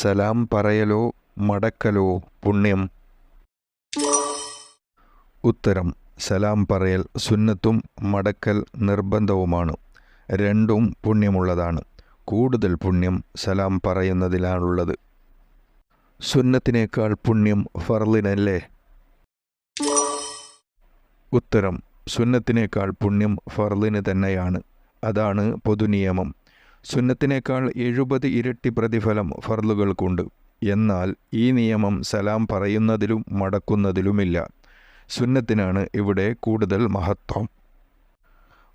സലാം പറയലോ മടക്കലോ പുണ്യം. ഉത്തരം സലാം പറയൽ സുന്നത്തും മടക്കൽ നിർബന്ധവുമാണ്. രണ്ടും പുണ്യമുള്ളതാണ്. കൂടുതൽ പുണ്യം സലാം പറയുന്നതിലാണുള്ളത്. സുന്നത്തിനേക്കാൾ പുണ്യം ഫർലിനല്ലേ? ഉത്തരം സുന്നത്തിനേക്കാൾ പുണ്യം ഫർലിന് തന്നെയാണ്. അതാണ് പൊതുനിയമം. സുന്നത്തിനേക്കാൾ എഴുപത് ഇരട്ടി പ്രതിഫലം ഫർലുകൾക്കുണ്ട് എന്നാൽ ഈ നിയമം സലാം പറയുന്നതിലും മടക്കുന്നതിലുമില്ല. സുന്നത്തിനാണ് ഇവിടെ കൂടുതൽ മഹത്വം.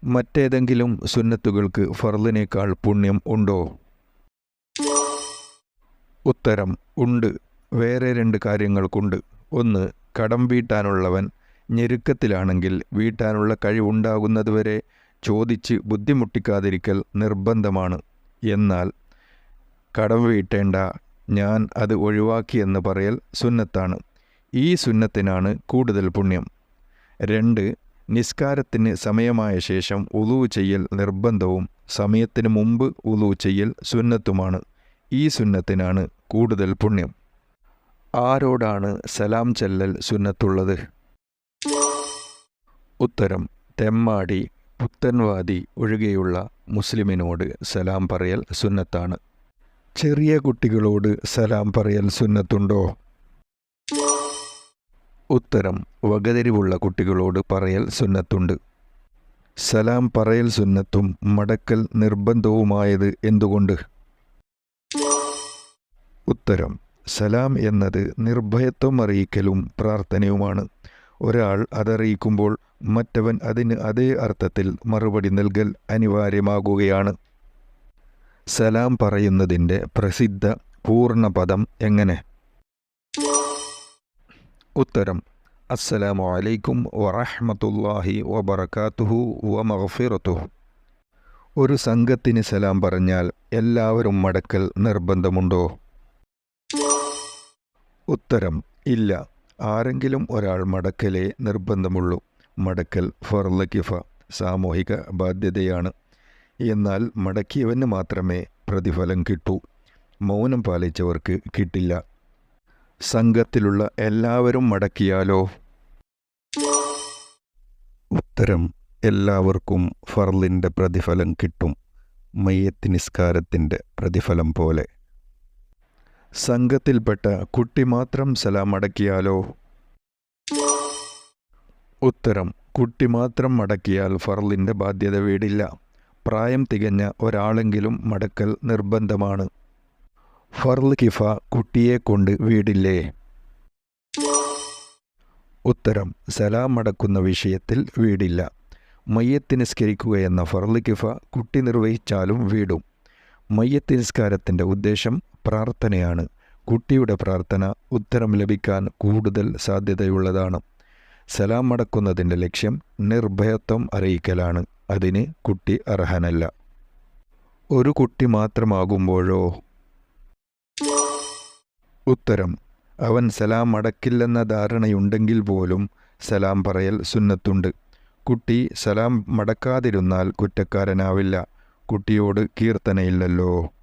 മറ്റേതെങ്കിലും സുന്നത്തുകൾക്ക് ഫർലിനേക്കാൾ പുണ്യം ഉണ്ടോ? ഉത്തരം ഉണ്ട്. വേറെ രണ്ട് കാര്യങ്ങൾക്കുണ്ട്. ഒന്ന് കടം വീട്ടാനുള്ളവൻ ഞെരുക്കത്തിലാണെങ്കിൽ വീട്ടാനുള്ള കഴിവുണ്ടാകുന്നതുവരെ ചോദിച്ച് ബുദ്ധിമുട്ടിക്കാതിരിക്കൽ നിർബന്ധമാണ്. എന്നാൽ കടം വീട്ടേണ്ട ഞാൻ അത് ഒഴിവാക്കിയെന്ന് പറയൽ സുന്നത്താണ്. ഈ സുന്നത്തിനാണ് കൂടുതൽ പുണ്യം. രണ്ട് നിസ്കാരത്തിന് സമയമായ ശേഷം ഉളു ചെയ്യൽ നിർബന്ധവും സമയത്തിന് മുമ്പ് ഉളു ചെയ്യൽ സുന്നത്തുമാണ്. ഈ സുന്നത്തിനാണ് കൂടുതൽ പുണ്യം. ആരോടാണ് സലാം ചെല്ലൽ സുന്നത്തുള്ളത്? ഉത്തരം തെമ്മാടി. പുത്തൻവാദി ഒഴികെയുള്ള മുസ്ലിമിനോട് സലാം പറയൽ സുന്നത്താണ്. ചെറിയ കുട്ടികളോട് സലാം പറയൽ സുന്നത്തുണ്ടോ? ഉത്തരം വകതിരിവുള്ള കുട്ടികളോട് പറയൽ സുന്നത്തുണ്ട്. സലാം പറയൽ സുന്നത്തും മടക്കൽ നിർബന്ധവുമായത് എന്തുകൊണ്ട്? ഉത്തരം സലാം എന്നത് നിർഭയത്വം അറിയിക്കലും പ്രാർത്ഥനയുമാണ്. ഒരാൾ അതറിയിക്കുമ്പോൾ മറ്റവൻ അതിന് അതേ അർത്ഥത്തിൽ മറുപടി നൽകൽ അനിവാര്യമാകുകയാണ്. സലാം പറയുന്നതിന്റെ പ്രസിദ്ധ പൂർണപദം എങ്ങനെ? ഉത്തരം അസ്സലാമു അലൈക്കും വറഹമത്തല്ലാഹി വബറകാതുഹു വമഗ്ഫിറതുഹു ഒരു സംഘത്തിന് സലാം പറഞ്ഞാൽ എല്ലാവരും മടക്കൽ നിർബന്ധമുണ്ടോ? ഉത്തരം ഇല്ല. ആരെങ്കിലും ഒരാൾ മടക്കലേ നിർബന്ധമുള്ളൂ. മടക്കൽ ഫർല കിഫ സാമൂഹിക ബാധ്യതയാണ്. എന്നാൽ മടക്കിയവന് മാത്രമേ പ്രതിഫലം കിട്ടൂ. മൗനം പാലിച്ചവർക്ക് കിട്ടില്ല. സംഘത്തിലുള്ള എല്ലാവരും മടക്കിയാലോ? ഉത്തരം എല്ലാവർക്കും ഫർലിന്റെ പ്രതിഫലം കിട്ടും. മയ്യത്ത് നിസ്കാരത്തിന്റെ പ്രതിഫലം പോലെ. സംഘത്തിൽപ്പെട്ട കുട്ടി മാത്രം സലാം അടക്കിയാലോ? ഉത്തരം കുട്ടി മാത്രം മടക്കിയാൽ ഫർലിന്റെ ബാധ്യത വീടില്ല. പ്രായം തികഞ്ഞ ഒരാളെങ്കിലും മടക്കൽ നിർബന്ധമാണ്. ഫർൽ കിഫ കുട്ടിയെ കൊണ്ട് വീടില്ലേ? ഉത്തരം സലാം അടക്കുന്ന വിഷയത്തിൽ വീടില്ല. മയ്യത്ത് നിസ്കരിക്കുക എന്ന ഫർൽ കിഫ കുട്ടി നിർവഹിച്ചാലും വീടും. മയ്യത്ത് നിസ്കാരത്തിന്റെ ഉദ്ദേശം പ്രാർത്ഥനയാണ്. കുട്ടിയുടെ പ്രാർത്ഥന ഉത്തരം ലഭിക്കാൻ കൂടുതൽ സാധ്യതയുള്ളതാണ്. സലാം മടക്കുന്നതിന്റെ ലക്ഷ്യം നിർഭയത്വം അറിയിക്കലാണ്. അതിന് കുട്ടി അർഹനല്ല. ഒരു കുട്ടി മാത്രമാകുമ്പോഴോ? ഉത്തരം. അവൻ സലാം മടക്കില്ലെന്ന ധാരണയുണ്ടെങ്കിൽ പോലും സലാം പറയൽ സുന്നത്തുണ്ട്. കുട്ടി സലാം മടക്കാതിരുന്നാൽ കുറ്റക്കാരനാവില്ല. കുട്ടിയോട് കീർത്തനയില്ലല്ലോ.